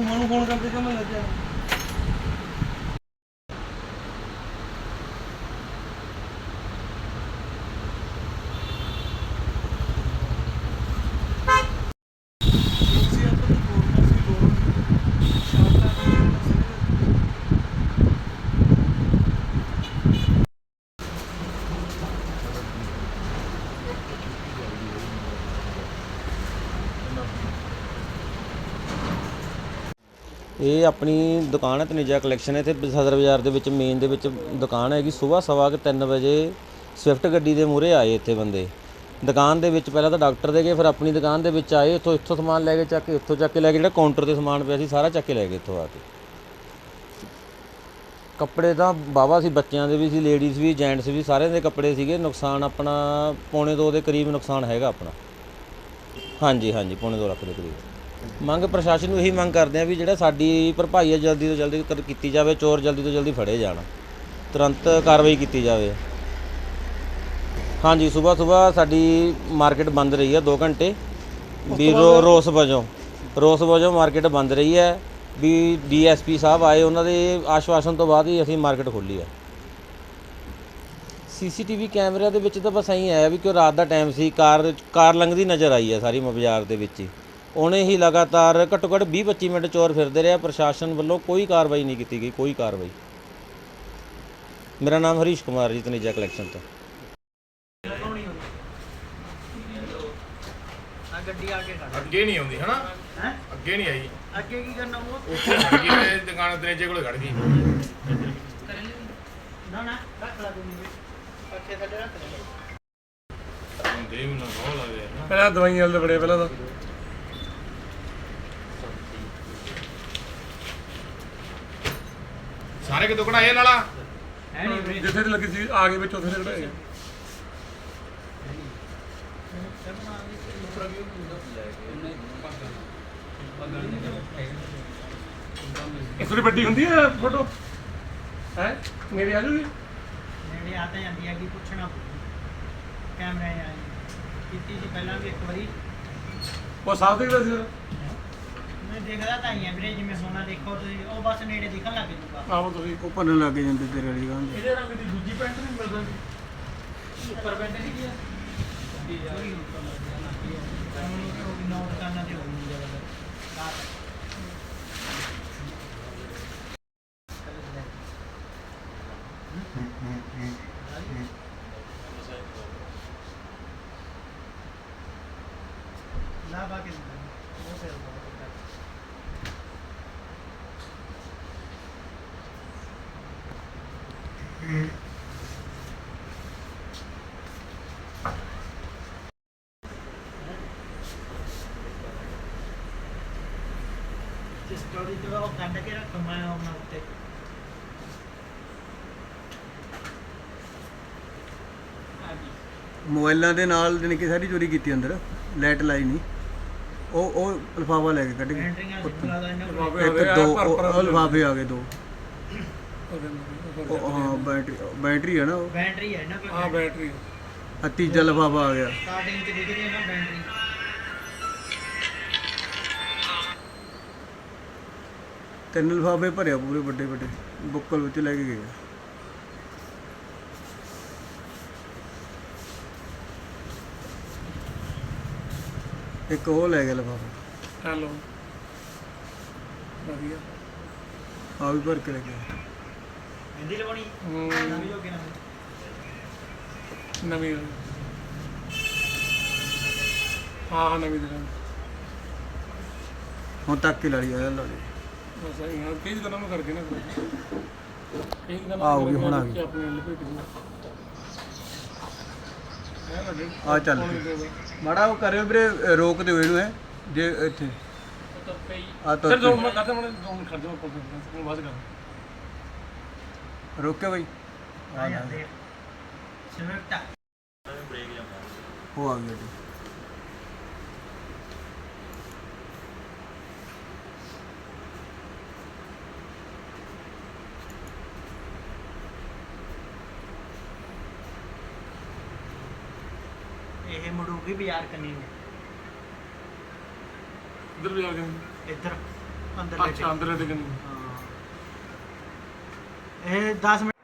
ਮੈਨੂੰ ਫੋਨ ਕਰਦੇ ਕਿ ਮੈਂ ਲੱਗਿਆ ਇਹ ਆਪਣੀ ਦੁਕਾਨ ਹੈ ਤਨੇਜਾ ਕਲੈਕਸ਼ਨ ਹੈ। ਇੱਥੇ ਸਦਰ ਬਾਜ਼ਾਰ ਦੇ ਵਿੱਚ ਮੇਨ ਦੇ ਵਿੱਚ ਦੁਕਾਨ ਹੈਗੀ। ਸਵੇਰ ਸਵਾ ਕੇ 3 ਵਜੇ ਸਵਿਫਟ ਗੱਡੀ ਦੇ ਮੂਹਰੇ ਆਏ ਇੱਥੇ ਬੰਦੇ। ਦੁਕਾਨ ਦੇ ਵਿੱਚ ਪਹਿਲਾਂ ਤਾਂ ਡਾਕਟਰ ਦੇ ਗਏ, ਫਿਰ ਆਪਣੀ ਦੁਕਾਨ ਦੇ ਵਿੱਚ ਆਏ। ਇੱਥੋਂ ਇੱਥੋਂ ਸਮਾਨ ਲੈ ਕੇ ਚੱਕ ਕੇ ਇੱਥੋਂ ਚੱਕ ਕੇ ਲੈ ਕੇ ਜਿਹੜਾ ਕਾਊਂਟਰ ਤੇ ਸਮਾਨ ਪਿਆ ਸੀ, ਸਾਰਾ ਚੱਕ ਕੇ ਲੈ ਗਏ ਇੱਥੋਂ ਆ ਕੇ। ਕੱਪੜੇ ਤਾਂ ਬਾਵਾ ਸੀ, ਬੱਚਿਆਂ ਦੇ ਵੀ ਸੀ ਲੇਡੀਜ਼ ਵੀ ਜੈਂਟਸ ਵੀ, ਸਾਰਿਆਂ ਦੇ ਕੱਪੜੇ ਸੀਗੇ। ਨੁਕਸਾਨ ਆਪਣਾ, ਪੌਣੇ ਦੋ ਦੇ ਕਰੀਬ ਨੁਕਸਾਨ ਹੈਗਾ ਆਪਣਾ। ਹਾਂਜੀ ਹਾਂਜੀ, ਪੌਣੇ 2 ਲੱਖ ਦੇ ਕਰੀਬ। ਮੰਗ ਪ੍ਰਸ਼ਾਸਨ ਨੂੰ ਇਹੀ ਮੰਗ ਕਰਦੇ ਆ ਵੀ ਜਿਹੜਾ ਸਾਡੀ ਭਰਪਾਈ ਹੈ ਜਲਦੀ ਤੋਂ ਜਲਦੀ ਕਰ- ਕੀਤੀ ਜਾਵੇ ਚੋਰ ਜਲਦੀ ਤੋਂ ਜਲਦੀ ਫੜੇ ਜਾਣ। ਤੁਰੰਤ ਕਾਰਵਾਈ ਕੀਤੀ ਜਾਵੇ। ਹਾਂਜੀ ਸਵੇਰ ਸਵੇਰ ਸਾਡੀ ਮਾਰਕੀਟ ਬੰਦ ਰਹੀ ਹੈ 2 ਘੰਟੇ। ਵੀ ਰੋ- ਰੋਸ ਵਜੋਂ ਰੋਸ ਵਜੋਂ ਮਾਰਕੀਟ ਬੰਦ ਰਹੀ ਹੈ। ਵੀ ਡੀਐਸਪੀ ਸਾਹਿਬ ਆਏ ਉਹਨਾਂ ਦੇ ਆਸ਼ਵਾਸਨ ਤੋਂ ਬਾਅਦ ਹੀ ਅਸੀਂ ਮਾਰਕੀਟ ਖੋਲੀ ਹੈ। ਸੀਸੀਟੀਵੀ ਕੈਮਰਿਆਂ ਦੇ ਵਿੱਚ ਤਾਂ ਬਸ ਐਂ ਆਇਆ ਵੀ ਕਿ ਰਾਤ ਦਾ ਟਾਈਮ ਸੀ ਕਾਰ ਕਾਰ ਲੰਘਦੀ ਨਜ਼ਰ ਆਈ ਹੈ ਸਾਰੀ ਬਾਜ਼ਾਰ ਦੇ ਵਿੱਚ ਹੀ। ਉਹਨੇ ਹੀ ਲਗਾਤਾਰ ਘੱਟੋ ਘੱਟ 20 25 ਮਿੰਟ ਚੋਰ ਫਿਰਦੇ ਰਿਹਾ ਪ੍ਰਸ਼ਾਸਨ ਵੱਲੋਂ ਕੋਈ ਕਾਰਵਾਈ ਨਹੀਂ ਕੀਤੀ ਗਈ ਕੋਈ ਕਾਰਵਾਈ। ਮੇਰਾ ਨਾਮ ਹਰੀਸ਼ ਕੁਮਾਰ ਜੀ ਤਨੇਜਾ ਕਲੈਕਸ਼ਨ ਤੋਂ। ਆ ਗੱਡੀ ਆ ਕੇ ਖੜ ਅੱਗੇ ਨਹੀਂ ਆਉਂਦੀ ਹਨਾ? ਹੈ? ਅੱਗੇ ਨਹੀਂ ਆਈ। ਅੱਗੇ ਕੀ ਕਰਨਾ ਉਹ? ਉੱਥੇ ਖੜ ਗਈ ਤੇ ਦੁਕਾਨ ਦਰੇਜੇ ਕੋਲ ਖੜ ਗਈ। ਨਾ ਨਾ ਰੱਖ ਲਾ ਤੂੰ ਪੱਖੇ ਥੱਲੇ ਰੱਖ ਲੈ। ਦੇ ਮੈਨੂੰ ਬਹੁਤ ਲੱਗਦੇ ਆ ਪਹਿਲਾਂ ਦਵਾਈਆਂ ਵਾਲੇ ਬੜੇ ਪਹਿਲਾਂ ਤਾਂ। ਸਾਰੇ ਕਿਤੋਂ ਕਢਾਏ ਨਾਲਾ? ਹੈ ਨਹੀਂ ਵੀਰੇ ਜਿੱਥੇ ਤੇ ਲੱਗੀ ਸੀ ਆ ਗਏ ਵਿੱਚ ਉੱਥੇ ਕਢਾਏ। ਇਹ ਥੋੜੀ ਵੱਡੀ ਹੁੰਦੀ ਹੈ ਫੋਟੋ ਹੈ? ਮੇਰੀ ਆ ਜੂਗੀ? ਨੇੜੇ ਆ ਤਾਂ ਜਾਂਦੀ ਆ ਕਿ ਪੁੱਛਣਾ ਕੈਮਰਾ ਆ ਕੀਤੀ ਸੀ ਪਹਿਲਾਂ ਵੀ ਇੱਕ ਵਾਰੀ। ਉਹ ਸਾਫ਼ ਦਿਖਦਾ ਸੀ ਮੈਂ ਦੇਖਦਾ ਤਾਂ ਹੀ ਆ ਵੀਰੇ ਜਿਵੇਂ ਸੋਨਾ ਦੇਖੋ ਤੁਸੀਂ ਉਹ ਬਸ ਨੇੜੇ ਦਿਖਣ ਲੱਗ ਜੂਗਾ ਆਹੋ ਤੁਸੀਂ ਉਹ ਭੰਨਣ ਲੱਗ ਜਾਂਦੇ ਤੇਰੇ ਵਾਲੀ ਗਾਂ ਦੇ ਇਹਦੇ ਰੰਗ ਦੀ ਦੂਜੀ ਪੈਂਟ ਨਹੀਂ ਮਿਲ ਜਾਂਦੀ। ਉੱਪਰ ਪੈਂਟ ਨਹੀਂ ਕੀ ਆ। ਨੌ ਦੁਕਾਨਾਂ ਤੇ ਹੋਣੀ ਜ਼ਿਆਦਾ ਰਾਤ ਨਾ ਬਾਕੀ ਉਹ ਫਿਰ ਸਟੋਰੀ ਤੇ ਉਹ ਕੰਡ ਕੇ ਰੱਖ ਮੈਂ ਉਹਨਾਂ ਉੱਤੇ ਮੋਬਾਈਲਾਂ ਦੇ ਨਾਲ ਜਾਣੀ ਕਿ ਸਾਰੀ ਚੋਰੀ ਕੀਤੀ ਅੰਦਰ ਲਾਈਟ ਲਾਈ ਨਹੀਂ। ਉਹ ਉਹ ਲਿਫਾਫਾ ਲੈ ਕੇ ਕੱਢ ਗਏ ਦਾ ਇਹਨਾਂ ਕੋਲ ਇੱਕ ਭਰ ਉਹ ਲਿਫਾਫੇ ਆ ਗਏ ਦੋ। ਉਹ ਹਾਂ ਬੈਟਰੀ ਬੈਟਰੀ ਹੈ ਨਾ ਉਹ? ਬੈਟਰੀ ਹੈ ਕੋਲ ਆ ਬੈਟਰੀ ਆਹ ਤੀਜਾ ਲਿਫਾਫਾ ਆ ਗਿਆ। ਸਟਾਰਟਿੰਗ ਚ ਦਿਖ ਰਹੀ ਹੈ ਨਾ ਬੈਟਰੀ। ਤਿੰਨ ਲਿਫਾਫੇ ਭਰਿਆ ਪੂਰੇ ਵੱਡੇ ਵੱਡੇ ਬੁੱਕਲ ਵਿੱਚ ਲੈ ਕੇ ਗਏ ਇੱਕ ਉਹ ਲੈ ਗਿਆ ਲਿਫਾਫਾ। ਹੈਲੋ। ਵਧੀਆ। ਆ ਵੀ ਭਰ ਕੇ ਲੈ ਗਿਆ ਹਿੰਦੀ ਲਵਾਉਣੀ? ਹਮ, ਨਵੀਂ ਹੋ ਗਈ ਨਵੀਂ। ਨਵੀਂ ਵਾਲੀ। ਹਾਂ ਹਾਂ ਨਵੀਂ ਦਿਨ ਹੁਣ ਤੱਕ ਹੀ ਲਾ ਲਈ ਆ ਲਾ ਲਈ। ਬਸ ਇਹ ਹਾਂ ਕਈ ਦਿਨਾਂ ਨੂੰ ਕਰਕੇ ਨਾ ਕਈ ਦਿਨਾਂ ਆਊਗੀ, ਹੁਣ ਆ ਗਈ। ਆਪਣੇ ਲਪੇਟ ਦੂੰਗਾ ਹੈ ਨਾ ਡੇਢ ਆ ਚੱਲ। ਪੌਣੇ ਪਈ। ਦੋ ਦਾ। ਮਾੜਾ ਉਹ ਕਰਿਓ ਵੀਰੇ ਅ, ਰੋਕ ਦਿਓ ਇਹਨੂੰ ਹੈ ਜੇ ਇੱਥੇ। ਆ ਫਿਰ ਦੋ ਤਾਂ ਮੈਂ ਕਰਦਾ ਮੈਂ ਦੋ ਮਿੰਟ ਖੜ ਜਾ ਤੋਂ ਬਾਅਦ ਕਰ ਰੋਕੇ ਬਈ। ਆ ਜਾਂਦੇ ਸਵਿਫਟ ਉਹ ਆ ਗਿਆ ਜੀ ਇਹ ਮੁੜੂਗੀ ਬਾਜ਼ਾਰ ਕੰਨੀ ਨੂੰ। ਇੱਧਰ ਵੀ ਆ ਗਏ ਇੱਧਰ ਅੰਦਰ ਲੈ ਅੱਛਾ ਅੰਦਰ ਦੇ ਇਹ 10 ਮਿੰਟ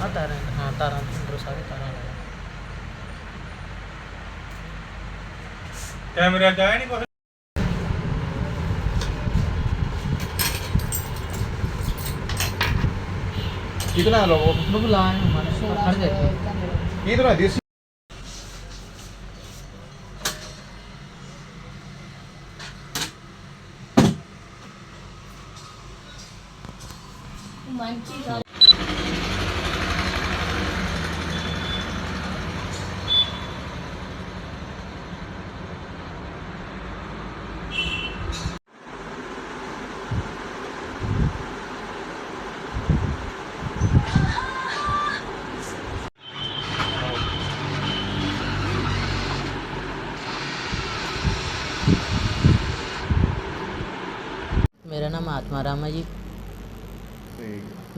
ਹਾਂ ਤਾਰਾਂ ਹਾਂ ਤਾਰਾਂ ਅੰਦਰੋਂ ਸਾਰੇ ਤਾਰਾਂ ਲਗਾ ਕੈਮਰੇ ਚ ਆਇਆ ਨਹੀਂ ਕੁਛ कितना लोगों लोग लाए हमारे खड़ जाते कितना देसी ਮੇਰਾ ਆਤਮਾ ਰਾਮ ਹੈ ਜੀ।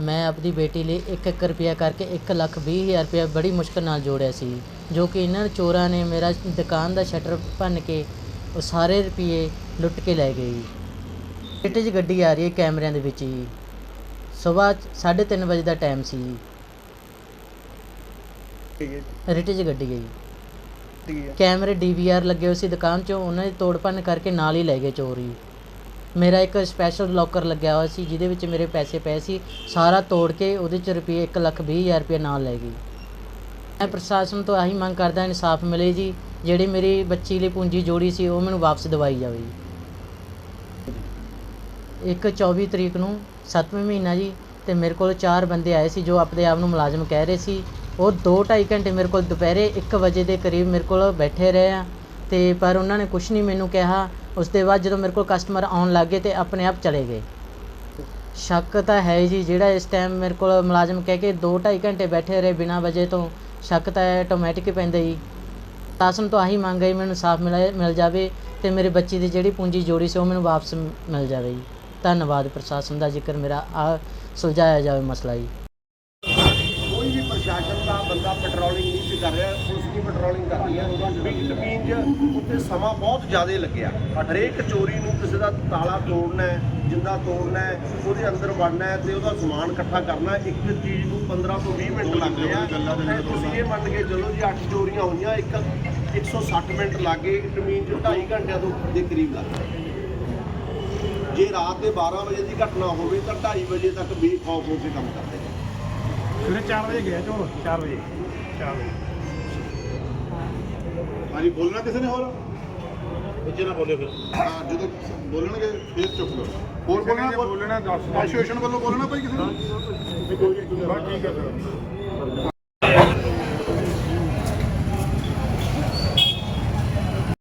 ਮੈਂ ਆਪਣੀ ਬੇਟੀ ਲਈ 1-1 ਰੁਪਿਆ ਕਰਕੇ 1 ਲੱਖ ਵੀਹ ਹਜ਼ਾਰ ਰੁਪਇਆ ਬੜੀ ਮੁਸ਼ਕਲ ਨਾਲ ਜੋੜਿਆ ਸੀ ਜੋ ਕਿ ਇਹਨਾਂ ਚੋਰਾਂ ਨੇ ਮੇਰਾ ਦੁਕਾਨ ਦਾ ਸ਼ਟਰ ਭੰਨ ਕੇ ਉਹ ਸਾਰੇ ਰੁਪਏ ਲੁੱਟ ਕੇ ਲੈ ਗਏ ਜੀ। ਬੇਟੇ 'ਚ ਗੱਡੀ ਆ ਰਹੀ ਹੈ ਕੈਮਰਿਆਂ ਦੇ ਵਿੱਚ ਜੀ। ਸਵੇਰ 3:30 ਵਜੇ ਦਾ ਟਾਈਮ ਸੀ ਜੀ। ਰਿਟੇ 'ਚ ਗੱਡੀ ਗਈ ਕੈਮਰੇ ਡੀਵੀਆਰ ਲੱਗੇ ਹੋਏ ਸੀ ਦੁਕਾਨ 'ਚੋਂ ਉਹਨਾਂ ਦੀ ਤੋੜ ਭੰਨ ਕਰਕੇ ਨਾਲ ਹੀ ਲੈ ਗਏ ਚੋਰੀ ਮੇਰਾ ਇੱਕ ਸਪੈਸ਼ਲ ਲੋਕਰ ਲੱਗਿਆ ਹੋਇਆ ਸੀ, ਜਿਹਦੇ ਵਿੱਚ ਮੇਰੇ ਪੈਸੇ ਪਏ ਸੀ। ਸਾਰਾ ਤੋੜ ਕੇ ਉਹਦੇ ਚ ਰੁਪਏ ਇੱਕ ਲੱਖ ਵੀਹ ਹਜ਼ਾਰ ਰੁਪਇਆ ਨਾਲ ਲੈ ਗਈ। ਮੈਂ ਪ੍ਰਸ਼ਾਸਨ ਤੋਂ ਆਹੀ ਮੰਗ ਕਰਦਾ, ਇਨਸਾਫ ਮਿਲੇ ਜੀ। ਜਿਹੜੀ ਮੇਰੀ ਬੱਚੀ ਲਈ ਪੂੰਜੀ ਜੋੜੀ ਸੀ, ਉਹ ਮੈਨੂੰ ਵਾਪਸ ਦਿਵਾਈ ਜਾਵੇ ਜੀ। ਇੱਕ 24 ਤਰੀਕ ਨੂੰ 7ਵੇਂ ਮਹੀਨਾ ਜੀ, ਤੇ ਮੇਰੇ ਕੋਲ ਚਾਰ ਬੰਦੇ ਆਏ ਸੀ ਜੋ ਆਪਣੇ ਆਪ ਨੂੰ ਮੁਲਾਜ਼ਮ ਕਹਿ ਰਹੇ ਸੀ। ਉਹ 2-2.5 ਘੰਟੇ ਮੇਰੇ ਕੋਲ ਦੁਪਹਿਰੇ 1 ਵਜੇ ਦੇ ਕਰੀਬ ਮੇਰੇ ਕੋਲ ਬੈਠੇ ਰਹੇ ਆ। ਤੇ ਪਰ ਉਹਨਾਂ ਨੇ ਕੁਝ ਨਹੀਂ ਮੈਨੂੰ ਕਿਹਾ। ਉਸ ਦੇ ਬਾਅਦ ਜਦੋਂ ਮੇਰੇ ਕੋਲ ਕਸਟਮਰ ਆਉਣ ਲੱਗ ਗਏ ਤੇ ਆਪਣੇ ਆਪ ਚਲੇ ਗਏ। ਸ਼ੱਕ ਤਾਂ ਹੈ ਜੀ, ਜਿਹੜਾ ਇਸ ਟਾਈਮ ਮੇਰੇ ਕੋਲ ਮੁਲਾਜ਼ਮ ਕਹਿ ਕੇ 2-2.5 ਘੰਟੇ ਬੈਠੇ ਰਹੇ ਬਿਨਾਂ ਵਜੇ ਤੋਂ, ਸ਼ੱਕ ਤਾਂ ਆਟੋਮੈਟਿਕ ਹੀ ਪੈਂਦਾ ਜੀ। ਸ਼ਾਸਨ ਤੋਂ ਆਹੀ ਮੰਗ ਹੈ ਮੈਨੂੰ ਸਾਫ਼ ਮਿਲ ਮਿਲ ਜਾਵੇ ਤੇ ਮੇਰੇ ਬੱਚੀ ਦੀ ਜਿਹੜੀ ਪੂੰਜੀ ਜੋੜੀ ਸੀ ਉਹ ਮੈਨੂੰ ਵਾਪਸ ਮਿਲ ਜਾਵੇ ਜੀ। ਧੰਨਵਾਦ ਪ੍ਰਸ਼ਾਸਨ ਦਾ ਜ਼ਿਕਰ ਮੇਰਾ ਆ, ਸੁਲਝਾਇਆ ਜਾਵੇ ਮਸਲਾ ਜੀ ਕੋਈ ਵੀ ਪ੍ਰਸ਼ਾਸਨ ਦਾ ਬੰਦਾ ਪੈਟਰੋਲਿੰਗ ਨਹੀਂ ਸੀ ਕਰ ਰਿਹਾ ਪੁਲਿਸ ਦੀ ਪੈਟਰੋਲਿੰਗ ਕਰ ਰਹੀ ਹੈ ਬਿਗ ਟਪੀਨ 'ਚ ਉੱਤੇ ਸਮਾਂ ਬਹੁਤ ਜ਼ਿਆਦਾ ਲੱਗਿਆ। ਹਰੇਕ ਚੋਰੀ ਨੂੰ ਕਿਸੇ ਦਾ ਤਾਲਾ ਤੋੜਨਾ ਹੈ ਜਿੰਦਾ ਤੋੜਨਾ ਹੈ ਉਹਦੇ ਅੰਦਰ ਵੜਨਾ ਹੈ ਤੇ ਉਹਦਾ ਸਮਾਨ ਇਕੱਠਾ ਕਰਨਾ। ਇੱਕ ਚੀਜ਼ ਨੂੰ 15 ਤੋਂ 20 ਮਿੰਟ ਲੱਗਦੇ ਆ। ਤੁਸੀਂ ਇਹ ਮੰਨ ਕੇ ਚੱਲੋ ਜੀ 8 ਚੋਰੀਆਂ ਹੋਈਆਂ ਇੱਕ 160 ਮਿੰਟ ਲੱਗੇ ਟਪੀਨ 'ਚ 2.5 ਘੰਟਿਆਂ ਤੋਂ ਦੇ ਕਰੀਬ ਲੱਗਦਾ ਜੇ ਰਾਤ ਦੇ 12 ਵਜੇ ਦੀ ਘਟਨਾ ਹੋਵੇ ਤਾਂ 2:30 ਵਜੇ ਤੱਕ ਬੇਖੌਫ ਹੋ ਕੇ ਕੰਮ ਕਰਦੇ ਨੇ। ਸਵੇਰੇ 4 ਵਜੇ ਗਿਆ ਚੋ 4 ਵਜੇ। 4 ਵਜੇ। ਹਾਂਜੀ ਬੋਲਣਾ ਕਿਸੇ ਨੇ ਹੋਰ? ਉੱਚੇ ਨਾ ਬੋਲਿਓ ਫਿਰ। ਹਾਂ ਜਦੋਂ ਬੋਲਣਗੇ ਫੇਰ ਚੁੱਪ ਕਰੋ। ਹੋਰ ਬੋਲਣਾ ਬੋਲਣਾ ਐਸੋਸੀਏਸ਼ਨ ਵੱਲੋਂ ਬੋਲਣਾ ਭਾਈ ਕਿਸੇ ਨੇ? ਠੀਕ ਹੈ